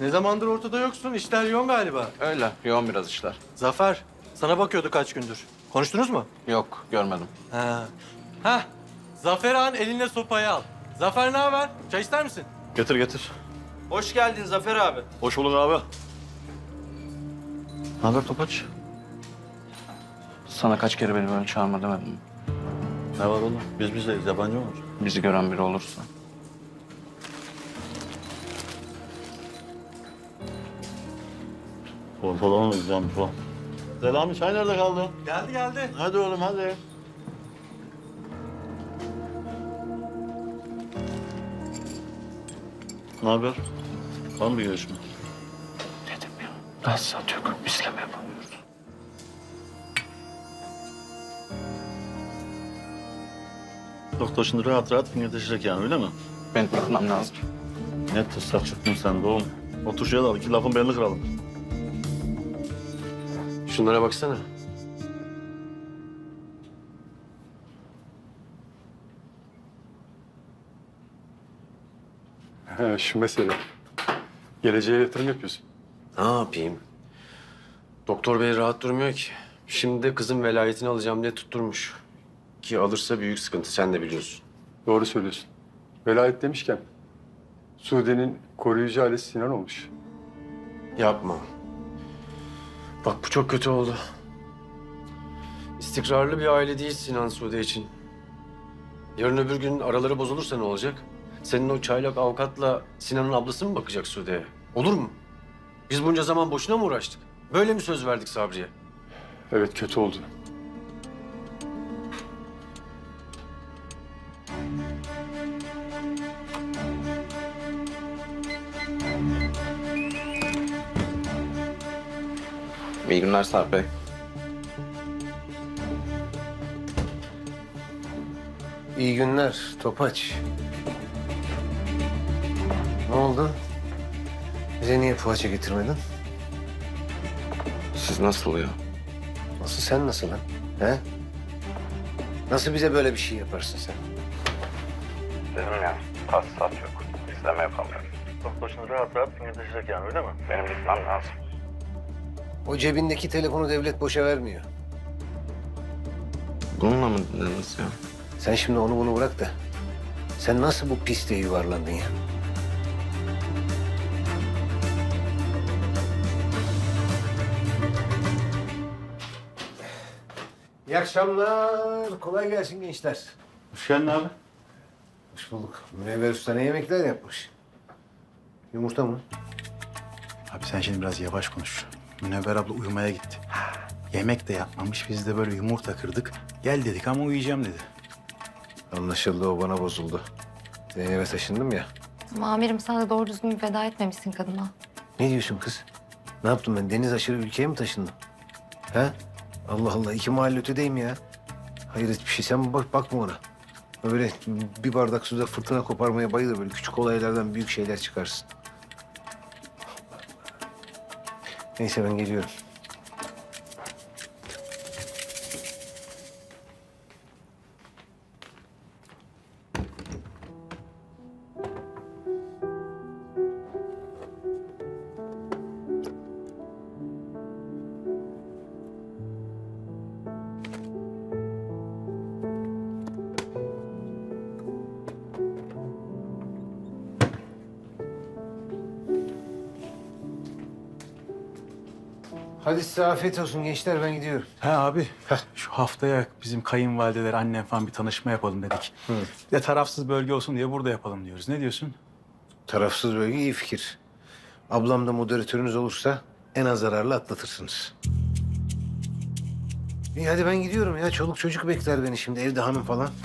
Ne zamandır ortada yoksun? İşler yoğun galiba. Öyle, yoğun biraz işler. Zafer, sana bakıyordu kaç gündür. Konuştunuz mu? Yok, görmedim. Ha. Ha. Zafer Han eline sopayı al. Zafer ne haber? Çay ister misin? Getir getir. Hoş geldin Zafer abi. Hoş bulduk abi. Ne haber Topaç? Sana kaç kere beni böyle çağırma demedim mi? Ne var oğlum? Biz bizdeyiz. Yabancı mı var? Bizi gören biri olursa. Pantolon mu güzelmiş o? Selami çay nerede kaldı? Geldi geldi. Hadi oğlum hadi. Ne haber? Var mı bir görüşme? Dedim ya, tahsisat yok, misleme yapamıyoruz. Doktor şimdi rahat rahat fingirdeşecek yani öyle mi? Benim gitmem lazım. Ne tırsak çıktın sen de oğlum. Otur şuraya da iki lafın belini kıralım. Şunlara baksana. Ha, şu mesele. Geleceğe yatırım yapıyorsun. Ne yapayım? Doktor bey rahat durmuyor ki. Şimdi de kızın velayetini alacağım diye tutturmuş. Ki alırsa büyük sıkıntı sen de biliyorsun. Doğru söylüyorsun. Velayet demişken Sude'nin koruyucu ailesi Sinan olmuş. Yapma. Bak bu çok kötü oldu. İstikrarlı bir aile değil Sinan Sude için. Yarın öbür gün araları bozulursa ne olacak? Senin o çaylak avukatla Sinan'ın ablası mı bakacak Sude'ye? Olur mu? Biz bunca zaman boşuna mı uğraştık? Böyle mi söz verdik Sabri'ye? Evet kötü oldu. İyi günler Sarp Bey. İyi günler Topaç. Ne oldu? Bize niye poğaça getirmedin? Siz nasıl ya? Nasıl sen nasıl lan? He? Nasıl bize böyle bir şey yaparsın sen? Dedim ya, tahsisat yok, misleme yapamıyoruz. Doktor şimdi rahat rahat fingirdeşecek yani öyle mi? Benim gitmem lazım. O cebindeki telefonu devlet boşa vermiyor. Bununla mı dediniz ya? Sen şimdi onu bunu bırak da. Sen nasıl bu piste yuvarlandın ya? İyi akşamlar. Kolay gelsin gençler. Hoş geldin abi. Hoş bulduk. Münevver Usta ne yemekler yapmış? Yumurta mı? Abi sen şimdi biraz yavaş konuş. Münevver abla uyumaya gitti. Yemek de yapmamış. Biz de böyle yumurta kırdık. Gel dedik ama uyuyacağım dedi. Anlaşıldı o bana bozuldu. Zeynep'e taşındım ya. Ama amirim sen de doğru düzgün bir veda etmemişsin kadına. Ne diyorsun kız? Ne yaptım ben? Deniz aşırı ülkeye mi taşındım? He? Allah Allah iki mahalle ötedeyim ya. Hayret bir şey. Sen bak, bakma ona. Öyle bir bardak suda fırtına koparmaya bayılır. Böyle küçük olaylardan büyük şeyler çıkarsın. Neyse ben geliyorum. Hadi size afiyet olsun gençler ben gidiyorum. He abi. Şu haftaya bizim kayınvalideler, annem falan bir tanışma yapalım dedik. Bir de tarafsız bölge olsun diye burada yapalım diyoruz. Ne diyorsun? Tarafsız bölge iyi fikir. Ablam da moderatörünüz olursa en az zararlı atlatırsınız. İyi hadi ben gidiyorum ya. Çoluk çocuk bekler beni şimdi evde hanım falan.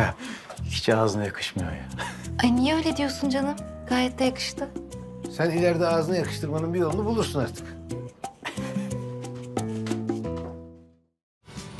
Ya hiç ağzına yakışmıyor ya. Ay niye öyle diyorsun canım? Gayet de yakıştı. Sen ileride ağzına yakıştırmanın bir yolunu bulursun artık.